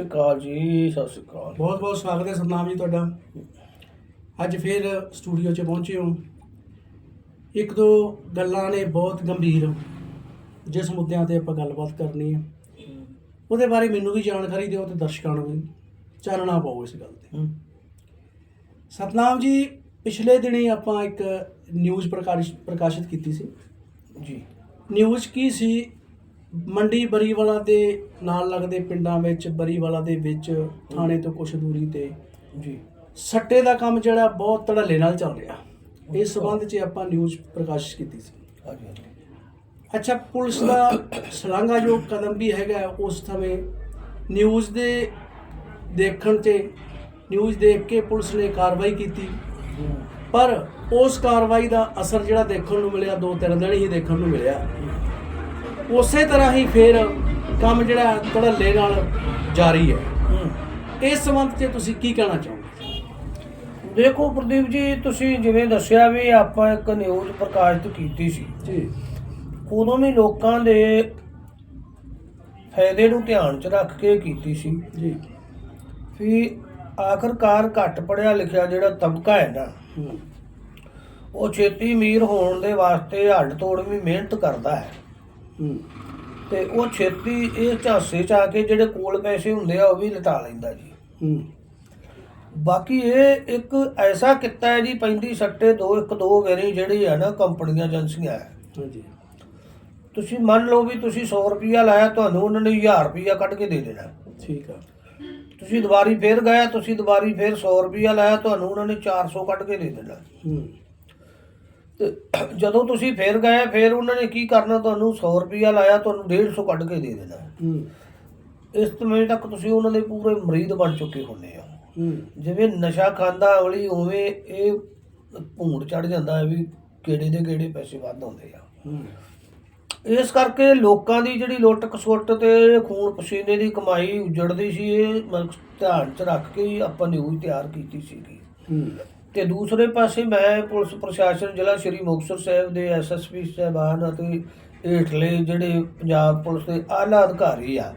ਸ਼੍ਰੀ ਅਕਾਲ ਜੀ ਸਤਿ ਸ਼੍ਰੀ ਅਕਾਲ ਬਹੁਤ ਬਹੁਤ ਸਵਾਗਤ ਹੈ ਸਤਨਾਮ ਜੀ ਤੁਹਾਡਾ। ਅੱਜ ਫਿਰ ਸਟੂਡੀਓ 'ਚ ਪਹੁੰਚੇ ਹੋ। ਇੱਕ ਦੋ ਗੱਲਾਂ ਨੇ ਬਹੁਤ ਗੰਭੀਰ। ਜਿਸ ਮੁੱਦਿਆਂ ਤੇ ਆਪਾਂ ਗੱਲਬਾਤ ਕਰਨੀ ਹੈ। ਉਹਦੇ ਬਾਰੇ ਮੈਨੂੰ ਵੀ ਜਾਣਕਾਰੀ ਦਿਓ ਤੇ ਦਰਸ਼ਕਾਂ ਨੂੰ ਵੀ। ਚਾਨਣਾ ਪਾਓ ਇਸ ਗੱਲ ਤੇ। ਸਤਨਾਮ ਜੀ ਪਿਛਲੇ ਦਿਨੀ ਆਪਾਂ ਇੱਕ ਨਿਊਜ਼ ਪ੍ਰਕਾਸ਼ ਪ੍ਰਕਾਸ਼ਿਤ ਕੀਤੀ ਸੀ। ਜੀ। ਨਿਊਜ਼ ਕੀ ਸੀ? ਮੰਡੀ ਬਰੀਵਾਲਾ ਦੇ ਨਾਲ ਲੱਗਦੇ ਪਿੰਡਾਂ ਵਿੱਚ ਬਰੀਵਾਲਾ ਦੇ ਵਿੱਚ ਥਾਣੇ ਤੋਂ ਕੁਛ ਦੂਰੀ ਤੇ। ਜੀ। ਸੱਟੇ ਦਾ ਕੰਮ ਜਿਹੜਾ ਬਹੁਤ ਧੜੱਲੇ ਨਾਲ ਚੱਲ ਰਿਹਾ। ਇਸ ਸਬੰਧ 'ਚ ਆਪਾਂ ਨਿਊਜ਼ ਪ੍ਰਕਾਸ਼ਿਤ ਕੀਤੀ ਸੀ। ਅੱਛਾ ਪੁਲਿਸ ਦਾ ਸ਼ਲਾਘਾਯੋਗ ਕਦਮ ਵੀ ਹੈਗਾ। ਉਸ ਸਮੇਂ। ਨਿਊਜ਼ ਦੇ ਦੇਖਣ ਤੇ ਨਿਊਜ਼ ਦੇਖ ਕੇ ਪੁਲਿਸ ਨੇ ਕਾਰਵਾਈ ਕੀਤੀ। ਪਰ ਉਸ ਕਾਰਵਾਈ ਦਾ ਅਸਰ ਜਿਹੜਾ ਦੇਖਣ ਨੂੰ ਮਿਲਿਆ ਦੋ ਤਿੰਨ ਦਿਨ ਹੀ ਦੇਖਣ ਨੂੰ ਮਿਲਿਆ। ਉਸੇ ਤਰ੍ਹਾਂ ਹੀ ਫਿਰ ਕੰਮ ਜਿਹੜਾ ਧੜੱਲੇ ਨਾਲ ਜਾਰੀ ਹੈ। ਇਸ ਸੰਬੰਧ 'ਚ ਤੁਸੀਂ ਕੀ ਕਹਿਣਾ ਚਾਹੋਗੇ? ਦੇਖੋ ਪ੍ਰਦੀਪ ਜੀ ਤੁਸੀਂ ਜਿਵੇਂ ਦੱਸਿਆ ਵੀ ਆਪਾਂ ਇੱਕ ਨਿਊਜ਼ ਪ੍ਰਕਾਸ਼ਿਤ ਕੀਤੀ ਸੀ। ਜੀ। ਉਦੋਂ ਵੀ ਲੋਕਾਂ ਦੇ ਫਾਇਦੇ ਨੂੰ ਧਿਆਨ 'ਚ ਰੱਖ ਕੇ ਕੀਤੀ ਸੀ। ਜੀ। ਵੀ ਆਖਰਕਾਰ ਘੱਟ ਪੜਿਆ ਲਿਖਿਆ ਜਿਹੜਾ ਤਬਕਾ ਹੈ ਨਾ ਉਹ ਛੇਤੀ ਅਮੀਰ ਹੋਣ ਦੇ ਵਾਸਤੇ ਹੱਡ ਤੋੜ ਵੀ ਮਿਹਨਤ ਕਰਦਾ ਹੂੰ। ਤੇ ਉਹ ਛੇਤੀ ਇਹ ਝਾਂਸੇ ਚ ਆ ਕੇ ਜਿਹੜੇ ਕੋਲ ਪੈਸੇ ਹੁੰਦੇ ਆ ਉਹ ਵੀ ਲਟਾ ਲੈਂਦਾ ਜੀ। ਹੂੰ। ਬਾਕੀ ਇਹ ਇੱਕ ਐਸਾ ਕਿੱਤਾ ਹੈ ਜੀ ਪੈਂਦੀ ਸੱਟੇ ਦੋ ਇੱਕ ਦੋ ਵੇਰੀ ਜਿਹੜੀ ਆ ਨਾ ਕੰਪਨੀਆਂ ਏਜੰਸੀਆਂ। ਹੈ ਹਾਂਜੀ। ਤੁਸੀਂ ਮੰਨ ਲਓ ਵੀ ਤੁਸੀਂ 100 ਰੁਪਿਆ ਲਾਇਆ ਤੁਹਾਨੂੰ ਉਹਨਾਂ ਨੇ 1000 ਰੁਪਿਆ ਕੱਢ ਕੇ ਦੇ ਦੇਣਾ। ਠੀਕ ਆ। ਤੁਸੀਂ ਦੁਬਾਰੀ ਫੇਰ ਗਏ ਤੁਸੀਂ ਦੁਬਾਰੀ ਫੇਰ 100 ਰੁਪਿਆ ਲਾਇਆ ਤੁਹਾਨੂੰ ਉਹਨਾਂ ਨੇ 400 ਕੱਢ ਕੇ ਦੇ ਦੇਣਾ। ਹੂੰ। ਜਦੋਂ ਤੁਸੀਂ ਫੇਰ ਗਏ ਫੇਰ ਉਹਨਾਂ ਨੇ ਕੀ ਕਰਨਾ ਤੁਹਾਨੂੰ? 100 ਰੁਪਿਆ ਲਾਇਆ ਤੁਹਾਨੂੰ 150 ਕੱਢ ਕੇ ਦੇ ਦੇਣਾ। ਹੂੰ। ਇਸ ਸਮੇਂ ਤੱਕ ਤੁਸੀਂ ਉਹਨਾਂ ਦੇ ਪੂਰੇ ਮਰੀਦ ਬਣ ਚੁੱਕੇ ਹੁੰਦੇ ਆ ਜਿਵੇਂ ਨਸ਼ਾ ਖਾਂਦਾ ਅਵਲੀ ਉਵੇਂ ਇਹ ਭੂੰਡ ਚੜ ਜਾਂਦਾ ਹੈ ਵੀ ਕਿਹੜੇ ਦੇ ਕਿਹੜੇ ਪੈਸੇ ਵੱਧ ਆਉਂਦੇ ਆ। ਇਸ ਕਰਕੇ ਲੋਕਾਂ ਦੀ ਜਿਹੜੀ ਲੁੱਟ ਖਸੁੱਟ ਤੇ ਖੂਨ ਪਸੀਨੇ ਦੀ ਕਮਾਈ ਉਜੜਦੀ ਸੀ ਇਹ ਧਿਆਨ ਚ ਰੱਖ ਕੇ ਹੀ ਆਪਾਂ ਨਿਊਜ਼ ਤਿਆਰ ਕੀਤੀ ਸੀਗੀ। ਤੇ ਦੂਸਰੇ ਪਾਸੇ ਮੈਂ ਪੁਲਿਸ ਪ੍ਰਸ਼ਾਸਨ ਜ਼ਿਲ੍ਹਾ ਸ਼੍ਰੀ ਮੁਕਤਸਰ ਸਾਹਿਬ ਦੇ ਐਸਐਸਪੀ ਸਾਹਿਬਾਨ ਅਤੇ ਹੇਠਲੇ ਜਿਹੜੇ ਪੰਜਾਬ ਪੁਲਿਸ ਦੇ ਆਲਾ ਅਧਿਕਾਰੀ ਆ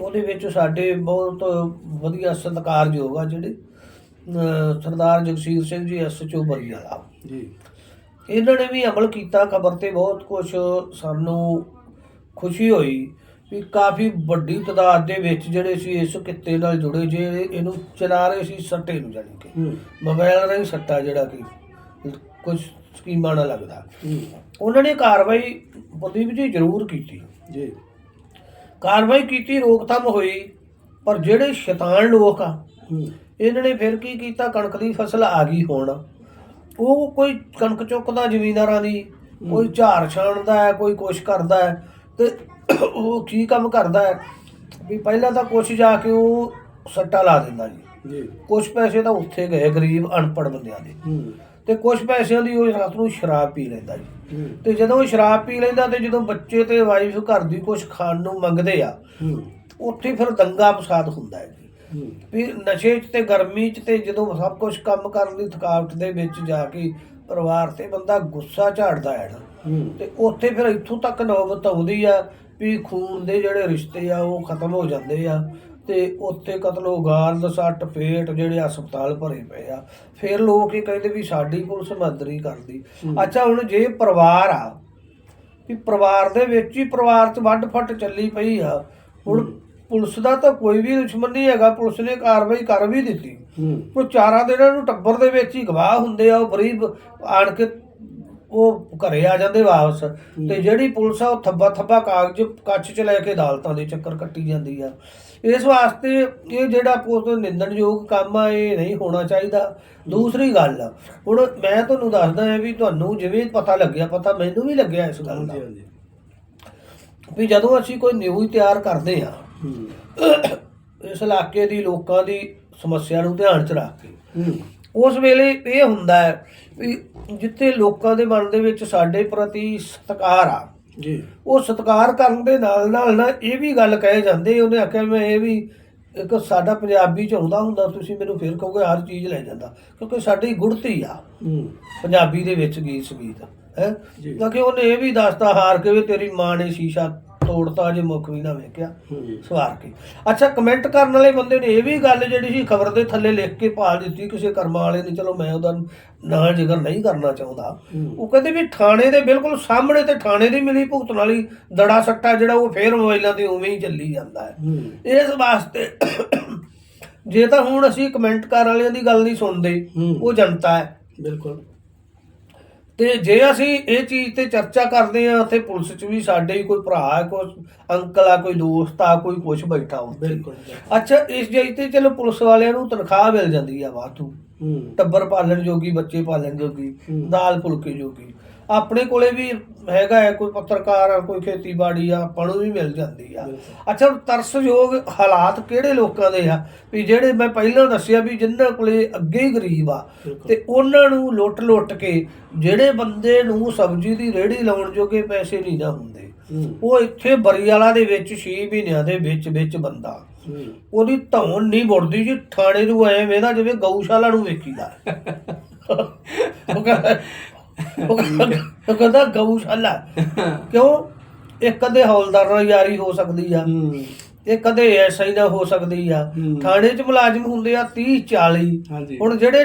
ਉਹਦੇ ਵਿੱਚ ਸਾਡੇ ਬਹੁਤ ਵਧੀਆ ਸਤਿਕਾਰਯੋਗ ਆ ਜਿਹੜੇ ਸਰਦਾਰ ਜਗਸੀਰ ਸਿੰਘ ਜੀ ਐਸਐਚਓ ਬਰੀਵਾਲਾ ਜੀ। ਇਹਨਾਂ ਨੇ ਵੀ ਅਮਲ ਕੀਤਾ ਖਬਰ ਤੇ ਬਹੁਤ ਕੁਝ ਸਾਨੂੰ ਖੁਸ਼ੀ ਹੋਈ ਵੀ ਕਾਫੀ ਵੱਡੀ ਤਾਦਾਦ ਦੇ ਵਿੱਚ ਜਿਹੜੇ ਸੀ ਇਸ ਕਿੱਤੇ ਨਾਲ ਜੁੜੇ ਜੇ ਇਹਨੂੰ ਚਲਾ ਰਹੇ ਸੀ ਸੱਟੇ ਨੂੰ ਜਾਣੀ ਕਿ। ਮੋਬਾਈਲ ਰਾਹੀਂ ਸੱਟਾ ਜਿਹੜਾ ਕਿ ਕੁਝ ਸਕੀਮਾਂ ਨਾਲ ਲੱਗਦਾ। ਉਹਨਾਂ ਨੇ ਕਾਰਵਾਈ ਪ੍ਰਦੀਪ ਜੀ ਜ਼ਰੂਰ ਕੀਤੀ। ਜੀ। ਕਾਰਵਾਈ ਕੀਤੀ ਰੋਕਥਾਮ ਹੋਈ ਪਰ ਜਿਹੜੇ ਸ਼ੈਤਾਨ ਲੋਕ ਆ ਇਹਨਾਂ ਨੇ ਫਿਰ ਕੀ ਕੀਤਾ? ਕਣਕ ਦੀ ਫਸਲ ਆ ਗਈ ਹੁਣ। ਉਹ ਕੋਈ ਕਣਕ ਚੁੱਕਦਾ ਜ਼ਮੀਂਦਾਰਾਂ ਦੀ ਕੋਈ ਝਾੜ ਛਾਣਦਾ ਹੈ ਕੋਈ ਕੁਛ ਕਰਦਾ ਹੈ ਤੇ ਉਹ ਕੀ ਕੰਮ ਕਰਦਾ ਹੈ? ਵੀ ਪਹਿਲਾਂ ਤਾਂ ਕੁਛ ਜਾ ਕੇ ਉਹ ਸੱਟਾ ਲਾ ਦਿੰਦਾ ਜੀ। ਜੀ। ਕੁਛ ਪੈਸੇ ਤਾਂ ਉੱਥੇ ਗਏ ਗਰੀਬ ਅਨਪੜ੍ਹ ਬੰਦਿਆਂ ਦੇ। ਹੂੰ। ਤੇ ਕੁਛ ਪੈਸਿਆਂ ਦੀ ਉਹ ਰਾਤ ਨੂੰ ਸ਼ਰਾਬ ਪੀ ਲੈਂਦਾ ਜੀ। ਹੂੰ। ਤੇ ਜਦੋਂ ਉਹ ਸ਼ਰਾਬ ਪੀ ਲੈਂਦਾ ਤੇ ਜਦੋਂ ਬੱਚੇ ਤੇ ਵਾਈਫ ਘਰ ਦੀ ਕੁਛ ਖਾਣ ਨੂੰ ਮੰਗਦੇ ਆ ਹੂੰ। ਉੱਥੇ ਫਿਰ ਦੰਗਾ ਫਸਾਦ ਹੁੰਦਾ ਹੈ ਜੀ। ਹੂੰ। ਵੀ ਨਸ਼ੇ 'ਚ ਤੇ ਗਰਮੀ 'ਚ ਤੇ ਜਦੋਂ ਸਭ ਕੁਝ ਕੰਮ ਕਰਨ ਦੀ ਥਕਾਵਟ ਦੇ ਵਿੱਚ ਜਾ ਕੇ ਪਰਿਵਾਰ ਤੇ ਬੰਦਾ ਗੁੱਸਾ ਝਾੜਦਾ ਹੈ ਨਾ ਹੂੰ। ਤੇ ਉੱਥੇ ਫਿਰ ਇੱਥੋਂ ਤੱਕ ਨੌਬਤ ਆਉਂਦੀ ਆ ਵੀ ਖੂਨ ਦੇ ਜਿਹੜੇ ਰਿਸ਼ਤੇ ਆ ਉਹ ਖਤਮ ਹੋ ਜਾਂਦੇ ਆ ਤੇ ਉੱਥੇ ਕਤਲੋ ਗਾਲ ਸੱਟ ਪੇਟ ਜਿਹੜੇ ਹਸਪਤਾਲ ਭਰੇ ਪਏ ਆ। ਫਿਰ ਲੋਕ ਇਹ ਕਹਿੰਦੇ ਵੀ ਸਾਡੀ ਪੁਲਿਸ ਮਦਦ ਨਹੀਂ ਕਰਦੀ। ਅੱਛਾ ਹੁਣ ਜੇ ਪਰਿਵਾਰ ਆ ਵੀ ਪਰਿਵਾਰ ਦੇ ਵਿੱਚ ਹੀ ਪਰਿਵਾਰ 'ਚ ਵੱਡ ਫੱਟ ਚੱਲੀ ਪਈ ਆ ਹੁਣ ਪੁਲਿਸ ਦਾ ਤਾਂ ਕੋਈ ਵੀ ਦੁਸ਼ਮਣ ਨਹੀਂ ਹੈਗਾ ਪੁਲਿਸ ਨੇ ਕਾਰਵਾਈ ਕਰ ਵੀ ਦਿੱਤੀ। ਉਹ ਚਾਰਾਂ ਦਿਨਾਂ ਨੂੰ ਟੱਬਰ ਦੇ ਵਿੱਚ ਹੀ ਗਵਾਹ ਹੁੰਦੇ ਆ ਉਹ ਗਰੀਬ ਆਣ ਕੇ ਉਹ ਘਰੇ ਆ ਜਾਂਦੇ ਵਾਪਸ। ਤੇ ਜਿਹੜੀ ਪੁਲਿਸ ਆ ਉਹ ਥੱਬਾ ਥੱਬਾ ਕਾਗਜ਼ ਕੱਚ ਚ ਲੈ ਕੇ ਅਦਾਲਤਾਂ ਦੇ ਚੱਕਰ ਕੱਟੀ ਜਾਂਦੀ ਆ। ਇਸ ਵਾਸਤੇ ਇਹ ਜਿਹੜਾ ਪੁਲਿਸ ਨਿੰਦਣਯੋਗ ਕੰਮ ਆ ਇਹ ਨਹੀਂ ਹੋਣਾ ਚਾਹੀਦਾ। ਦੂਸਰੀ ਗੱਲ ਹੁਣ ਮੈਂ ਤੁਹਾਨੂੰ ਦੱਸਦਾ ਹਾਂ ਵੀ ਤੁਹਾਨੂੰ ਜਿਵੇਂ ਪਤਾ ਲੱਗਿਆ ਪਤਾ ਮੈਨੂੰ ਵੀ ਲੱਗਿਆ ਇਸ ਗੱਲ ਦਾ। ਵੀ ਜਦੋਂ ਅਸੀਂ ਕੋਈ ਨਿਊਜ਼ ਤਿਆਰ ਕਰਦੇ ਆ ਇਸ ਇਲਾਕੇ ਦੀ ਲੋਕਾਂ ਦੀ ਸਮੱਸਿਆ ਨੂੰ ਧਿਆਨ ਚ ਰੱਖ ਕੇ ਉਸ ਵੇਲੇ ਇਹ ਹੁੰਦਾ ਹੈ ਵੀ ਜਿੱਥੇ ਲੋਕਾਂ ਦੇ ਮਨ ਦੇ ਵਿੱਚ ਸਾਡੇ ਪ੍ਰਤੀ ਸਤਿਕਾਰ ਆ ਜੀ। ਉਹ ਸਤਿਕਾਰ ਕਰਨ ਦੇ ਨਾਲ ਨਾਲ ਨਾ ਇਹ ਵੀ ਗੱਲ ਕਹੇ ਜਾਂਦੇ ਉਹਨੇ ਆਖਿਆ ਮੈਂ ਇਹ ਵੀ ਇੱਕ ਸਾਡਾ ਪੰਜਾਬੀ ਚ ਆਉਂਦਾ ਹੁੰਦਾ ਤੁਸੀਂ ਮੈਨੂੰ ਫਿਰ ਕਹੋਗੇ ਹਰ ਚੀਜ਼ ਲੈ ਜਾਂਦਾ ਕਿਉਂਕਿ ਸਾਡੀ ਗੁੜਤੀ ਆ। ਪੰਜਾਬੀ ਦੇ ਵਿੱਚ ਗੀਤ ਸੰਗੀਤ ਹੈ? ਜੀ। ਕਿਉਂਕਿ ਉਹਨੇ ਇਹ ਵੀ ਦੱਸਤਾ ਹਾਰ ਕੇ ਵੀ ਤੇਰੀ ਮਾਂ ਨੇ ਸ਼ੀਸ਼ਾ ਤੋੜਤਾ ਜੇ ਮੁੱਖ ਵੀ ਨਾ ਵੇਖਿਆ ਸਵਾਰ ਕੇ। ਅੱਛਾ ਕਮੈਂਟ ਕਰਨ ਵਾਲੇ ਬੰਦੇ ਨੇ ਇਹ ਵੀ ਗੱਲ ਜਿਹੜੀ ਸੀ ਖਬਰ ਦੇ ਥੱਲੇ ਲਿਖ ਕੇ ਪਾ ਦਿੱਤੀ ਕਿਸੇ ਕਰਮਾਂ ਵਾਲੇ ਨੇ ਚਲੋ ਮੈਂ ਉਹਦਾ ਨਾਂ ਜ਼ਿਕਰ ਨਹੀਂ ਕਰਨਾ ਚਾਹੁੰਦਾ। ਉਹ ਕਹਿੰਦੇ ਵੀ ਥਾਣੇ ਦੇ ਬਿਲਕੁਲ ਸਾਹਮਣੇ ਤੇ ਥਾਣੇ ਦੀ ਮਿਲੀ ਭੁਗਤਣ ਵਾਲੀ ਦੜਾ ਸੱਟਾ ਜਿਹੜਾ ਉਹ ਫੇਰ ਮੋਬਾਈਲਾਂ ਤੇ ਉਵੇਂ ਹੀ ਚੱਲੀ ਜਾਂਦਾ ਹੈ। ਇਸ ਵਾਸਤੇ ਜੇ ਤਾਂ ਹੁਣ ਅਸੀਂ ਕਮੈਂਟ ਕਰਨ ਵਾਲਿਆਂ ਦੀ ਗੱਲ ਨਹੀਂ ਸੁਣਦੇ। ਉਹ ਜਨਤਾ ਹੈ। ਬਿਲਕੁਲ। ਤੇ ਜੇ ਅਸੀਂ ਇਹ ਚੀਜ਼ ਤੇ ਚਰਚਾ ਕਰਦੇ ਆ ਤੇ ਪੁਲਿਸ 'ਚ ਵੀ ਸਾਡੇ ਹੀ ਕੋਈ ਭਰਾ ਹੈ ਕੋਈ ਅੰਕਲ ਆ ਕੋਈ ਦੋਸਤ ਆ ਕੋਈ ਕੁਛ ਬੈਠਾ ਉੱਥੇ। ਬਿਲਕੁਲ ਅੱਛਾ ਇਸ ਜਈ ਤੇ ਚਲੋ ਪੁਲਿਸ ਵਾਲਿਆਂ ਨੂੰ ਤਨਖਾਹ ਮਿਲ ਜਾਂਦੀ ਆ ਵਾਧੂ ਟੱਬਰ ਪਾਲਣ ਜੋਗੀ ਬੱਚੇ ਪਾਲਣ ਜੋਗੀ। ਦਾਲ ਫੁਲਕੇ ਜੋਗੀ। ਆਪਣੇ ਕੋਲੇ ਵੀ ਹੈਗਾ ਹੈ ਕੋਈ ਪੱਤਰਕਾਰ ਆ ਕੋਈ ਖੇਤੀਬਾੜੀ ਆ ਆਪਾਂ ਨੂੰ ਵੀ ਮਿਲ ਜਾਂਦੀ ਆ। ਅੱਛਾ ਤਰਸਯੋਗ ਹਾਲਾਤ ਕਿਹੜੇ ਲੋਕਾਂ ਦੇ ਆ? ਵੀ ਜਿਹੜੇ ਮੈਂ ਪਹਿਲਾਂ ਦੱਸਿਆ ਵੀ ਜਿਨ੍ਹਾਂ ਕੋਲੇ ਅੱਗੇ ਹੀ ਗਰੀਬ ਆ। ਤੇ ਉਹਨਾਂ ਨੂੰ ਲੁੱਟ-ਲੁੱਟ ਕੇ ਜਿਹੜੇ ਬੰਦੇ ਨੂੰ ਸਬਜ਼ੀ ਦੀ ਰੇਹੜੀ ਲਾਉਣ ਜੋਗੇ ਪੈਸੇ ਨਹੀਂ ਨਾ ਹੁੰਦੇ। ਉਹ ਇੱਥੇ ਬਰੀਵਾਲਾ ਦੇ ਵਿੱਚ 6 ਮਹੀਨਿਆਂ ਦੇ ਵਿੱਚ ਵਿੱਚ ਬੰਦਾ। ਉਹਦੀ ਧੌਣ ਨਹੀਂ ਮੁੜਦੀ ਜੀ ਥਾਣੇ ਨੂੰ ਐ ਵੇਦਾ ਜਿਵੇਂ ਗਊਸ਼ਾਲਾ ਨੂੰ ਵੇਖੀਦਾ। ਉਹ ਕਹਿੰਦਾ ਉਹ ਕਹਿੰਦਾ- ਉਹ ਕਹਿੰਦਾ ਗਊਸ਼ਾਲਾ। ਕਿਉਂ? ਇਹ ਕਦੇ ਹੌਲਦਾਰ ਨਾਲ ਯਾਰੀ ਹੋ ਸਕਦੀ ਆ। ਹੂੰ ਇਹ ਕਦੇ ਐਸਆਈ ਨਾਲ ਹੋ ਸਕਦੀ ਆ। ਹੂੰ। ਥਾਣੇ 'ਚ ਮੁਲਾਜ਼ਮ ਹੁੰਦੇ ਆ 30 40 ਹਾਂਜੀ। ਹੁਣ ਜਿਹੜੇ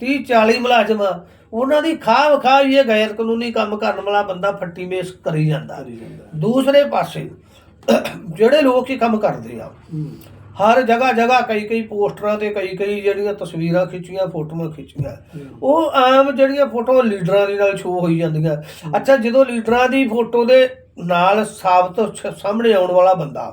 30 40 ਮੁਲਾਜ਼ਮ ਆ ਉਹਨਾਂ ਦੀ ਖਾਹ ਖਾਹ ਇਹ ਗੈਰ ਕਾਨੂੰਨੀ ਕੰਮ ਕਰਨ ਵਾਲਾ ਬੰਦਾ ਫੱਟੀ ਮੇਸ ਕਰੀ ਜਾਂਦਾ। ਕਰੀ ਜਾਂਦਾ। ਦੂਸਰੇ ਪਾਸੇ ਜਿਹੜੇ ਲੋਕ ਇਹ ਕੰਮ ਕਰਦੇ ਆ ਹੂੰ। ਹਰ ਜਗ੍ਹਾ ਜਗ੍ਹਾ ਕਈ ਕਈ ਪੋਸਟਰਾਂ ਤੇ ਕਈ ਕਈ ਜਿਹੜੀਆਂ ਤਸਵੀਰਾਂ ਖਿੱਚੀਆਂ ਫੋਟੋਆਂ ਖਿੱਚੀਆਂ। ਉਹ ਆਮ ਜਿਹੜੀਆਂ ਫੋਟੋ ਲੀਡਰਾਂ ਦੇ ਨਾਲ ਸ਼ੋਅ ਹੋਈ ਜਾਂਦੀਆਂ। ਅੱਛਾ ਜਦੋਂ ਲੀਡਰਾਂ ਦੀ ਫੋਟੋ ਦੇ ਨਾਲ ਸਾਬਤ ਸਾਹਮਣੇ ਆਉਣ ਵਾਲਾ ਬੰਦਾ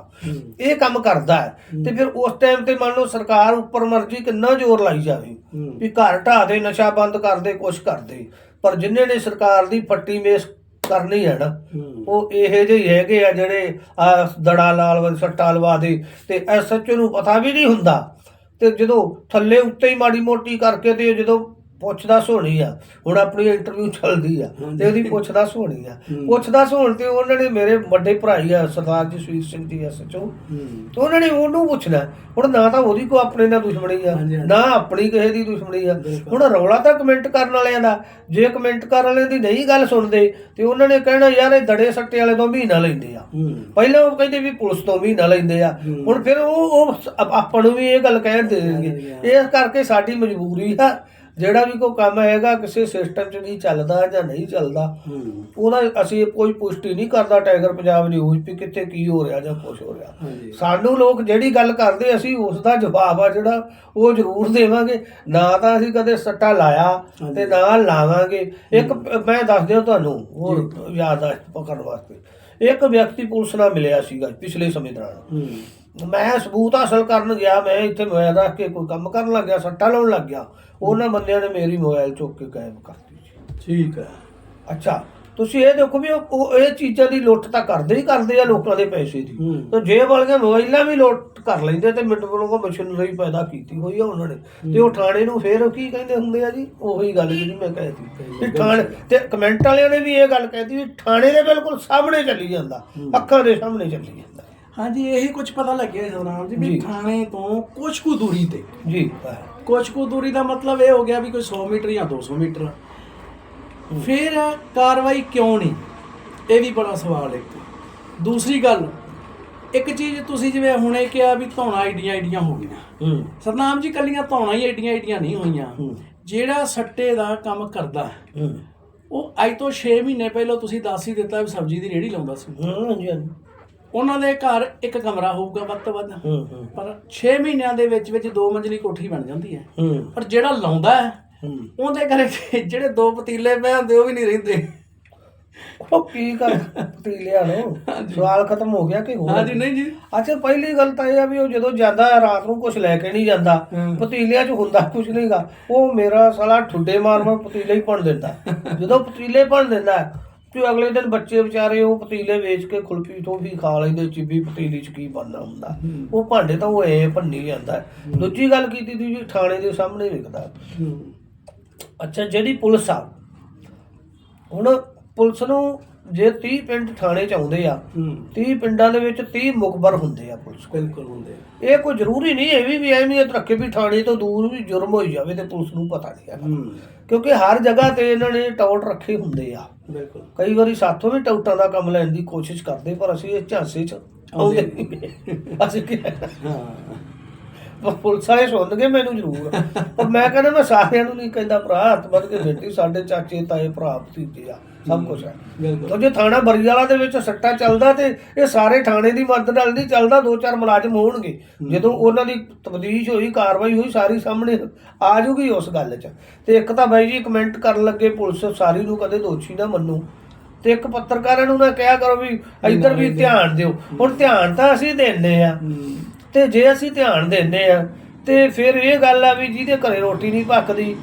ਇਹ ਕੰਮ ਕਰਦਾ ਹੈ ਤੇ ਫਿਰ ਉਸ ਟਾਈਮ ਤੇ ਮੰਨ ਲਓ ਸਰਕਾਰ ਉੱਪਰ ਮਰਜ਼ੀ ਕਿੰਨਾ ਜ਼ੋਰ ਲਾਈ ਜਾਵੇ ਵੀ ਘਰ ਢਾਹ ਦੇ ਨਸ਼ਾ ਬੰਦ ਕਰਦੇ ਕੁਛ ਕਰਦੇ ਪਰ ਜਿਨ੍ਹਾਂ ਨੇ ਸਰਕਾਰ ਦੀ ਫੱਟੀ ਮੇਸ ਕਰਨੀ ਹੈ ਨਾ। ਉਹ ਇਹੋ ਜਿਹੇ ਹੀ ਹੈਗੇ ਆ ਜਿਹੜੇ ਆ ਦੜਾ ਲਾਲ ਸੱਟਾ ਲਵਾ ਦੇ ਤੇ ਐਸਐਚਓ ਨੂੰ ਪਤਾ ਵੀ ਨਹੀਂ ਹੁੰਦਾ। ਤੇ ਜਦੋਂ ਥੱਲੇ ਉੱਤੇ ਹੀ ਮਾੜੀ ਮੋਟੀ ਕਰਕੇ ਤੇ ਜਦੋਂ ਪੁੱਛਦਾ ਹੋਣੀ ਆ ਹੁਣ ਆਪਣੀ ਇੰਟਰਵਿਊ ਚੱਲਦੀ ਆ ਤੇ ਉਹਦੀ ਪੁੱਛਦਾ ਹੋਣੀ ਆ। ਹੂੰ। ਪੁੱਛਦਾ ਹੋਣ ਤੇ ਉਹਨਾਂ ਨੇ ਮੇਰੇ ਵੱਡੇ ਭਰਾਈ ਆ ਸਰਦਾਰ ਜਸਵੀਰ ਸਿੰਘ ਜੀ ਐਸਐਚਓ ਤੇ ਉਹਨਾਂ ਨੇ ਉਹਨੂੰ ਪੁੱਛਣਾ ਹੁਣ ਨਾ ਤਾਂ ਉਹਦੀ ਕੋ ਆਪਣੇ ਨਾਲ ਦੁਸ਼ਮਣੀ ਆ। ਨਾ ਆਪਣੀ ਕਿਸੇ ਦੀ ਦੁਸ਼ਮਣੀ ਆ। ਹੁਣ ਰੌਲਾ ਤਾਂ ਕਮੈਂਟ ਕਰਨ ਵਾਲਿਆਂ ਦਾ ਜੇ ਕਮੈਂਟ ਕਰਨ ਵਾਲਿਆਂ ਦੀ ਨਹੀਂ ਗੱਲ ਸੁਣਦੇ ਤੇ ਉਹਨਾਂ ਨੇ ਕਹਿਣਾ ਯਾਰ ਇਹ ਦੜੇ ਸੱਟੇ ਵਾਲੇ ਤੋਂ ਮਹੀਨਾ ਲੈਂਦੇ ਆ। ਪਹਿਲਾਂ ਉਹ ਕਹਿੰਦੇ ਵੀ ਪੁਲਿਸ ਤੋਂ ਮਹੀਨਾ ਲੈਂਦੇ ਆ। ਹੁਣ ਫਿਰ ਉਹ ਆਪ- ਨੂੰ ਵੀ ਇਹ ਗੱਲ ਕਹਿਣ ਦੇ ਦੇਣਗੇ। ਇਸ ਕਰਕੇ ਸਾਡੀ ਮਜਬੂਰੀ ਆ। ਜਿਹੜਾ ਵੀ ਕੋਈ ਕੰਮ ਹੈਗਾ ਕਿਸੇ ਸਿਸਟਮ 'ਚ ਨਹੀਂ ਚੱਲਦਾ ਜਾਂ ਨਹੀਂ ਚੱਲਦਾ ਉਹਦਾ ਅਸੀਂ ਕੋਈ ਪੁਸ਼ਟੀ ਨਹੀਂ ਕਰਦਾ ਟਾਈਗਰ ਪੰਜਾਬ ਨਿਊਜ਼ ਵੀ ਕਿੱਥੇ ਕੀ ਹੋ ਰਿਹਾ ਜਾਂ ਕੁਝ ਹੋ ਰਿਹਾ। ਸਾਨੂੰ ਲੋਕ ਜਿਹੜੀ ਗੱਲ ਕਰਦੇ ਅਸੀਂ ਉਸ ਦਾ ਜਵਾਬ ਆ ਜਿਹੜਾ ਉਹ ਜ਼ਰੂਰ ਦੇਵਾਂਗੇ। ਨਾ ਤਾਂ ਅਸੀਂ ਕਦੇ ਸੱਟਾ ਲਾਇਆ। ਤੇ ਨਾ ਲਾਵਾਂਗੇ। ਇੱਕ ਮੈਂ ਦੱਸ ਦਿਆਂ ਤੁਹਾਨੂੰ ਹੋਰ ਯਾਦਾਸ਼ਤ ਪਕੜਨ ਵਾਸਤੇ। ਇੱਕ ਵਿਅਕਤੀ ਪੁਲਿਸ ਨਾਲ ਮਿਲਿਆ ਸੀਗਾ ਪਿਛਲੇ ਸਮੇਂ ਦੌਰਾਨ। ਮੈਂ ਸਬੂਤ ਹਾਸਲ ਕਰਨ ਗਿਆ ਮੈਂ ਇੱਥੇ ਮੋਬਾਈਲ ਰੱਖ ਕੇ ਕੋਈ ਕੰਮ ਕਰਨ ਲੱਗਿਆ ਸੱਟਾ ਲਾਉਣ ਲੱਗ ਗਿਆ। ਉਹਨਾਂ ਬੰਦਿਆਂ ਨੇ ਮੇਰੀ ਮੋਬਾਈਲ ਚੁੱਕ ਕੇ ਗਾਇਬ ਕਰਤੀ ਜੀ। ਠੀਕ ਹੈ। ਅੱਛਾ ਤੁਸੀਂ ਇਹ ਦੇਖੋ ਵੀ ਉਹ ਇਹ ਚੀਜ਼ਾਂ ਦੀ ਲੁੱਟ ਤਾਂ ਕਰਦੇ ਹੀ ਕਰਦੇ ਆ ਲੋਕਾਂ ਦੇ ਪੈਸੇ ਦੀ। ਤੇ ਜੇਬ ਵਾਲੀਆਂ ਮੋਬਾਈਲਾਂ ਵੀ ਲੁੱਟ ਕਰ ਲੈਂਦੇ ਤੇ ਮਿੰਟ ਕੋਲੋਂ ਕੋ ਮਸ਼ੀਨਰੀ ਪੈਦਾ ਕੀਤੀ ਹੋਈ ਆ ਉਹਨਾਂ ਨੇ। ਤੇ ਉਹ ਥਾਣੇ ਨੂੰ ਫੇਰ ਕੀ ਕਹਿੰਦੇ ਹੁੰਦੇ ਆ ਜੀ? ਉਹੀ ਗੱਲ ਜਿਹੜੀ ਮੈਂ ਕਹਿਤੀ ਵੀ ਥਾਣੇ ਤੇ ਕਮੈਂਟ ਵਾਲਿਆਂ ਨੇ ਵੀ ਇਹ ਗੱਲ ਕਹਿਤੀ ਵੀ ਥਾਣੇ ਦੇ ਬਿਲਕੁਲ ਸਾਹਮਣੇ ਚੱਲੀ ਜਾਂਦਾ। ਅੱਖਾਂ ਦੇ ਸਾਹਮਣੇ ਚੱਲੀ ਜਾਂਦਾ। ਹਾਂਜੀ ਇਹੀ ਕੁਝ ਪਤਾ ਲੱਗਿਆ ਜਨਾਬ ਜੀ ਵੀ। ਥਾਣੇ ਤੋਂ ਕੁਝ ਕੁ ਦੂਰੀ ਤੇ। ਜੀ। ਕੁਝ ਕੁ ਦੂਰੀ ਦਾ ਮਤਲਬ ਇਹ ਹੋ ਗਿਆ ਵੀ ਕੋਈ 100 ਮੀਟਰ ਜਾਂ 200 ਮੀਟਰ। ਫਿਰ ਕਾਰਵਾਈ ਕਿਉਂ ਨਹੀਂ? ਇਹ ਵੀ ਬੜਾ ਸਵਾਲ ਇੱਕ। ਦੂਸਰੀ ਗੱਲ ਇੱਕ ਚੀਜ਼ ਤੁਸੀਂ ਜਿਵੇਂ ਹੁਣੇ ਕਿਹਾ ਵੀ ਧੌਣਾ ਏਡੀਆਂ ਏਡੀਆਂ ਹੋ ਗਈਆਂ। ਹੂੰ। ਸਰਨਾਮ ਜੀ ਕੱਲੀਆਂ ਧੌਣਾ ਹੀ ਏਡੀਆਂ ਏਡੀਆਂ ਨਹੀਂ ਹੋਈਆਂ। ਹੂੰ। ਜਿਹੜਾ ਸੱਟੇ ਦਾ ਕੰਮ ਕਰਦਾ ਹੈ, ਹੂੰ। ਉਹ ਅੱਜ ਤੋਂ 6 ਮਹੀਨੇ ਪਹਿਲਾਂ ਤੁਸੀਂ ਦੱਸ ਹੀ ਦਿੱਤਾ ਵੀ ਸਬਜ਼ੀ ਦੀ ਰੇਹੜੀ ਲਾਉਂਦਾ ਸੀ। ਹੂੰ ਜੀ ਉਹਨਾਂ ਦੇ ਘਰ ਇੱਕ ਕਮਰਾ ਹੋਊਗਾ ਵੱਧ ਤੋਂ ਵੱਧ। ਪਰ 6 ਮਹੀਨਿਆਂ ਦੇ ਵਿੱਚ ਵਿੱਚ ਦੋ ਮੰਜ਼ਲੀ ਕੋਠੀ ਬਣ ਜਾਂਦੀ ਹੈ। ਪਰ ਜਿਹੜਾ ਲਾਉਂਦਾ ਹੈ ਉਹਦੇ ਘਰੇ ਜਿਹੜੇ ਦੋ ਪਤੀਲੇ ਪਏ ਹੁੰਦੇ ਉਹ ਵੀ ਨਹੀਂ ਰਹਿੰਦੇ। ਉਹ ਕੀ ਕਰ ਪਤੀਲਿਆਂ ਨੂੰ ਸਵਾਲ ਖਤਮ ਹੋ ਗਿਆ ਕਿ ਹੋਰ? ਹਾਂਜੀ ਨਹੀਂ ਜੀ। ਅੱਛਾ ਪਹਿਲੀ ਗੱਲ ਤਾਂ ਇਹ ਆ ਵੀ ਉਹ ਜਦੋਂ ਜਾਂਦਾ ਹੈ ਰਾਤ ਨੂੰ ਕੁਝ ਲੈ ਕੇ ਨਹੀਂ ਜਾਂਦਾ। ਪਤੀਲਿਆਂ 'ਚ ਹੁੰਦਾ ਕੁਝ ਨਹੀਂਗਾ ਉਹ ਮੇਰਾ ਸਾਲਾ ਠੁੱਡੇ ਮਾਰ ਮਾਰ ਪਤੀਲੇ ਹੀ ਭੰਨ ਦਿੰਦਾ। ਜਦੋਂ ਪਤੀਲੇ ਭੰਨ ਦਿੰਦਾ ਤੇ ਅਗਲੇ ਦਿਨ ਬੱਚੇ ਵਿਚਾਰੇ ਉਹ ਪਤੀਲੇ ਵੇਚ ਕੇ ਖੁਲਪੀ ਤੋਂ ਵੀ ਖਾ ਲੈਂਦੇ ਚਿੱਬੀ ਪਤੀਲੀ 'ਚ ਕੀ ਬਣਨਾ ਹੁੰਦਾ। ਉਹ ਭਾਂਡੇ ਤਾਂ ਉਹ ਐ ਭੰਨੀ ਜਾਂਦਾ। ਦੂਜੀ ਗੱਲ ਕੀਤੀ ਜੀ ਥਾਣੇ ਦੇ ਸਾਹਮਣੇ ਵਿਕਦਾ। ਅੱਛਾ ਜਿਹੜੀ ਪੁਲਿਸ ਆ ਹੁਣ ਪੁਲਿਸ ਨੂੰ ਜੇ 30 ਪਿੰਡ ਥਾਣੇ ਚ ਆਉਂਦੇ ਆ ਹੂੰ। 30 ਪਿੰਡਾਂ ਦੇ ਵਿੱਚ 30 ਮੁਖਬਰ ਹੁੰਦੇ ਆ ਪੁਲਿਸ ਕੋਲ। ਬਿਲਕੁਲ ਹੁੰਦੇ ਆ। ਇਹ ਕੋਈ ਜ਼ਰੂਰੀ ਨਹੀਂ ਇਹ ਵੀ ਵੀ ਅਹਿਮੀਅਤ ਰੱਖੇ ਵੀ ਥਾਣੇ ਤੋਂ ਦੂਰ ਵੀ ਜੁਰਮ ਹੋਈ ਜਾਵੇ ਤੇ ਪੁਲਿਸ ਨੂੰ ਪਤਾ ਨਹੀਂ ਹੂੰ। ਕਿਉਂਕਿ ਹਰ ਜਗ੍ਹਾ ਤੇ ਇਹਨਾਂ ਨੇ ਟਾਊਟ ਰੱਖੇ ਹੁੰਦੇ ਆ। ਬਿਲਕੁਲ। ਕਈ ਵਾਰੀ ਸਾਥੋਂ ਵੀ ਟਾਊਟਾਂ ਦਾ ਕੰਮ ਲੈਣ ਦੀ ਕੋਸ਼ਿਸ਼ ਕਰਦੇ ਪਰ ਅਸੀਂ ਇਹ ਝਾਂਸੇ 'ਚ ਆਉਂਦੇ ਨਹੀਂ। ਅਸੀਂ ਕੀ ਹਾਂ। ਪੁਲਿਸ ਵਾਲੇ ਸੁਣਨਗੇ ਮੈਨੂੰ ਜ਼ਰੂਰ। ਪਰ ਮੈਂ ਕਹਿੰਦਾ ਮੈਂ ਸਾਰਿਆਂ ਨੂੰ ਨਹੀਂ ਕਹਿੰਦਾ ਭਰਾ ਹੱਥ ਬੰਨ ਕੇ ਬੇਟੀ ਸਾਡੇ ਚਾਚੇ ਤਾਏ ਭਰਾ ਭਤੀਜੇ ਆ। ਸਭ ਕੁਝ ਹੈ। ਬਿਲਕੁਲ। ਤਾਂ ਜੇ ਥਾਣਾ ਬਰੀਵਾਲਾ ਦੇ ਵਿੱਚ ਸੱਟਾ ਚੱਲਦਾ ਤੇ ਇਹ ਸਾਰੇ ਥਾਣੇ ਦੀ ਮਦਦ ਨਾਲ ਨਹੀਂ ਚੱਲਦਾ ਦੋ ਚਾਰ ਮੁਲਾਜ਼ਮ ਹੋਣਗੇ। ਜਦੋਂ ਉਹਨਾਂ ਦੀ ਤਬਦੀਸ਼ ਹੋਈ ਕਾਰਵਾਈ ਹੋਈ ਸਾਰੀ ਸਾਹਮਣੇ ਆ ਜੂਗੀ ਉਸ ਗੱਲ 'ਚ। ਤੇ ਇੱਕ ਤਾਂ ਬਾਈ ਜੀ ਕਮੈਂਟ ਕਰਨ ਲੱਗੇ ਪੁਲਿਸ ਸਾਰੀ ਨੂੰ ਕਦੇ ਦੋਸ਼ੀ ਨਾ ਮੰਨੋ। ਤੇ ਇੱਕ ਪੱਤਰਕਾਰਾਂ ਨੂੰ ਨਾ ਕਿਹਾ ਕਰੋ ਵੀ ਇੱਧਰ ਵੀ ਧਿਆਨ ਦਿਓ। ਹੁਣ ਧਿਆਨ ਤਾਂ ਅਸੀਂ ਦਿੰਦੇ ਆ। ਤੇ ਜੇ ਅਸੀਂ ਧਿਆਨ ਦਿੰਦੇ ਆ ਤੇ ਫਿਰ ਇਹ ਗੱਲ ਆ ਵੀ ਜਿਹਦੇ ਘਰੇ ਰੋਟੀ ਨਹੀਂ ਪੱਕਦੀ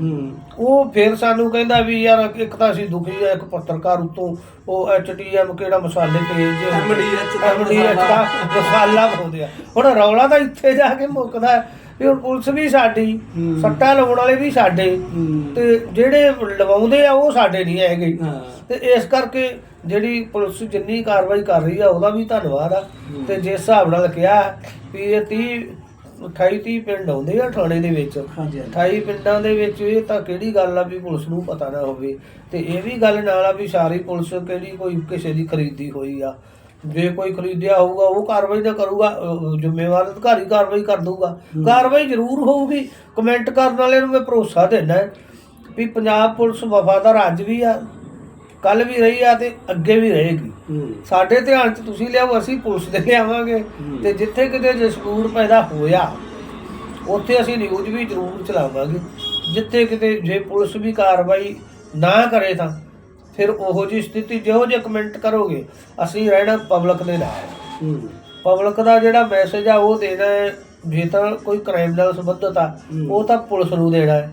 ਹੂੰ। ਉਹ ਫਿਰ ਸਾਨੂੰ ਕਹਿੰਦਾ ਵੀ ਯਾਰ ਇੱਕ ਤਾਂ ਅਸੀਂ ਦੁਖੀ ਆ ਇੱਕ ਪੱਤਰਕਾਰ ਉਤੋਂ ਉਹ ਐਚਟੀਐਮ ਕਿਹੜਾ ਮਸਾਲੇ ਤੇਜ਼ MDH ਦਾ ਐਮਡੀਐਚ ਦਾ ਮਸਾਲਾ। ਪਾਉਂਦੇ ਆ। ਹੁਣ ਰੌਲਾ ਤਾਂ ਇੱਥੇ ਜਾ ਕੇ ਮੁੱਕਦਾ ਵੀ ਹੁਣ ਪੁਲਿਸ ਵੀ ਸਾਡੀ। ਸੱਟਾ ਲਾਉਣ ਵਾਲੇ ਵੀ ਸਾਡੇ ਤੇ ਜਿਹੜੇ ਲਵਾਉਂਦੇ ਆ ਉਹ ਸਾਡੇ ਨਹੀਂ ਹੈਗੇ। ਤੇ ਇਸ ਕਰਕੇ ਜਿਹੜੀ ਪੁਲਿਸ ਜਿੰਨੀ ਕਾਰਵਾਈ ਕਰ ਰਹੀ ਆ ਉਹਦਾ ਵੀ ਧੰਨਵਾਦ ਆ। ਤੇ ਜਿਸ ਹਿਸਾਬ ਨਾਲ ਕਿਹਾ ਵੀ ਇਹ 30 28 30 ਪਿੰਡ ਆਉਂਦੇ ਆ ਥਾਣੇ ਦੇ ਵਿੱਚ। ਹਾਂਜੀ ਹਾਂਜੀ। 28 ਪਿੰਡਾਂ ਦੇ ਵਿੱਚ ਇਹ ਤਾਂ ਕਿਹੜੀ ਗੱਲ ਆ ਵੀ ਪੁਲਿਸ ਨੂੰ ਪਤਾ ਨਾ ਹੋਵੇ। ਤੇ ਇਹ ਵੀ ਗੱਲ ਨਾਲ ਆ ਵੀ ਸਾਰੀ ਪੁਲਿਸ ਕਿਹੜੀ ਕੋਈ ਕਿਸੇ ਦੀ ਖਰੀਦੀ ਹੋਈ ਆ। ਜੇ ਕੋਈ ਖਰੀਦਿਆ ਹੋਊਗਾ ਉਹ ਕਾਰਵਾਈ ਨਾ ਕਰੂਗਾ ਜ਼ਿੰਮੇਵਾਰ ਅਧਿਕਾਰੀ ਕਾਰਵਾਈ ਕਰ ਦਊਗਾ। ਕਾਰਵਾਈ ਜ਼ਰੂਰ ਹੋਊਗੀ। ਕਮੈਂਟ ਕਰਨ ਵਾਲੇ ਨੂੰ ਮੈਂ ਭਰੋਸਾ ਦਿੰਦਾ। ਵੀ ਪੰਜਾਬ ਪੁਲਿਸ ਵਫਾਦਾਰ ਅੱਜ ਵੀ ਆ ਕੱਲ ਵੀ ਰਹੀ ਆ ਤੇ ਅੱਗੇ ਵੀ ਰਹੇਗੀ। ਸਾਡੇ ਧਿਆਨ 'ਚ ਤੁਸੀਂ ਲਿਆਓ ਅਸੀਂ ਪੁਲਿਸ ਦੇ ਲਿਆਵਾਂਗੇ। ਤੇ ਜਿੱਥੇ ਕਿਤੇ ਜਸਕੂਰ ਪੈਦਾ ਹੋਇਆ ਉੱਥੇ ਅਸੀਂ ਨਿਊਜ਼ ਵੀ ਜ਼ਰੂਰ ਚਲਾਵਾਂਗੇ। ਜਿੱਥੇ ਕਿਤੇ ਜੇ ਪੁਲਿਸ ਵੀ ਕਾਰਵਾਈ ਨਾ ਕਰੇ ਤਾਂ ਫਿਰ ਉਹੋ ਜਿਹੀ ਸਥਿਤੀ ਜਿਹੋ ਜਿਹੇ ਕਮੈਂਟ ਕਰੋਗੇ ਅਸੀਂ ਰਹਿਣਾ ਪਬਲਿਕ ਦੇ ਨਾਲ। ਪਬਲਿਕ ਦਾ ਜਿਹੜਾ ਮੈਸੇਜ ਆ ਉਹ ਦੇਣਾ ਹੈ ਜੇ ਤਾਂ ਕੋਈ ਕ੍ਰਾਈਮ ਨਾਲ ਸੰਬੰਧਿਤ ਆ। ਉਹ ਤਾਂ ਪੁਲਿਸ ਨੂੰ ਦੇਣਾ ਹੈ।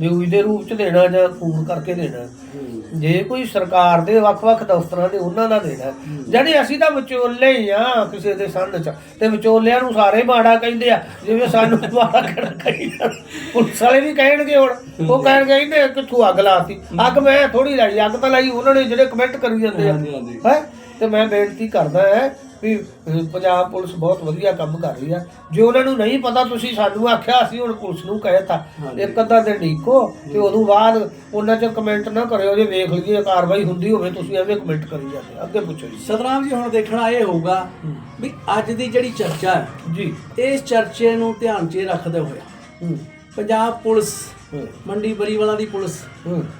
ਨਿਊਜ਼ ਦੇ ਰੂਪ ਚ ਦੇਣਾ ਜਾਂ ਫੋਨ ਕਰਕੇ ਦੇਣਾ। ਜੇ ਕੋਈ ਸਰਕਾਰ ਦੇ ਵੱਖ-ਵੱਖ ਦਫ਼ਤਰਾਂ ਦੇ ਉਹਨਾਂ ਦਾ ਦੇਣਾ। ਜਿਹੜੇ ਅਸੀਂ ਤਾਂ ਵਿਚੋਲੇ ਹੀ ਆ ਕਿਸੇ ਦੇ ਸੰਨ ਚ। ਤੇ ਵਿਚੋਲਿਆਂ ਨੂੰ ਸਾਰੇ ਮਾੜਾ ਕਹਿੰਦੇ ਆ ਜਿਵੇਂ ਸਾਨੂੰ ਮਾੜਾ ਕਹਿਣਾ ਕਹੀਦਾ। ਪੁਲਿਸ ਵਾਲੇ ਵੀ ਕਹਿਣਗੇ ਹੁਣ। ਉਹ ਕਹਿਣਗੇ ਇਹਨੇ ਕਿੱਥੋਂ ਅੱਗ ਲਾਤੀ? ਅੱਗ ਮੈਂ ਥੋੜੀ ਲਾਈ ਅੱਗ ਤਾਂ ਲਾਈ ਉਹਨਾਂ ਨੇ ਜਿਹੜੇ ਕਮੈਂਟ ਕਰੀ ਜਾਂਦੇ ਆ। ਹੈ? ਤੇ ਮੈਂ ਬੇਨਤੀ ਕਰਦਾ ਹੈ ਵੀ ਪੰਜਾਬ ਪੁਲਿਸ ਬਹੁਤ ਵਧੀਆ ਕੰਮ ਕਰ ਰਹੀ ਆ। ਜੇ ਉਹਨਾਂ ਨੂੰ ਨਹੀਂ ਪਤਾ ਤੁਸੀਂ ਸਾਨੂੰ ਆਖਿਆ ਅਸੀਂ ਹੁਣ ਪੁਲਿਸ ਨੂੰ ਕਹਿਤਾ। ਇੱਕ ਅੱਧਾ ਦਿਨ ਢੀਕੋ ਤੇ ਉਦੋਂ ਬਾਅਦ ਉਹਨਾਂ ਚ ਕਮੈਂਟ ਨਾ ਕਰਿਓ ਜੇ ਵੇਖ ਲਈਏ ਕਾਰਵਾਈ ਹੁੰਦੀ ਹੋਵੇ ਤੁਸੀਂ ਐਵੇਂ ਕਮੈਂਟ ਕਰੀ ਜਾਂਦੇ ਅੱਗੇ ਪੁੱਛੋ ਜੀ। ਸਤਨਾਮ ਜੀ ਹੁਣ ਦੇਖਣਾ ਇਹ ਹੋਊਗਾ ਵੀ ਅੱਜ ਦੀ ਜਿਹੜੀ ਚਰਚਾ ਹੈ ਜੀ। ਇਸ ਚਰਚੇ ਨੂੰ ਧਿਆਨ 'ਚ ਰੱਖਦੇ ਹੋਏ ਪੰਜਾਬ ਪੁਲਿਸ ਮੰਡੀ ਬਰੀਵਾਲਾ ਦੀ ਪੁਲਿਸ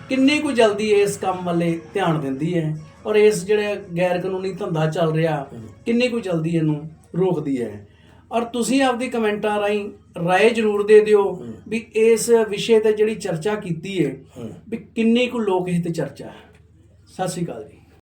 ਕਿੰਨੀ ਕੁ ਜਲਦੀ ਇਸ ਕੰਮ ਵੱਲੇ ਧਿਆਨ ਦਿੰਦੀ ਹੈ? ਔਰ ਇਸ ਜਿਹੜੇ ਗੈਰ ਕਾਨੂੰਨੀ ਧੰਦਾ ਚੱਲ ਰਿਹਾ ਕਿੰਨੀ ਕੁ ਜਲਦੀ ਇਹਨੂੰ ਰੋਕਦੀ ਹੈ? ਔਰ ਤੁਸੀਂ ਆਪਦੀ ਕਮੈਂਟਾਂ ਰਾਹੀਂ ਰਾਏ ਜ਼ਰੂਰ ਦੇ ਦਿਓ ਵੀ ਇਸ ਵਿਸ਼ੇ ਤੇ ਜਿਹੜੀ ਚਰਚਾ ਕੀਤੀ ਹੈ ਵੀ ਕਿੰਨੀ ਕੁ ਲੋਕ ਇਹ ਤੇ ਚਰਚਾ ਹੈ। ਸਤਿ ਸ਼੍ਰੀ ਅਕਾਲ ਜੀ।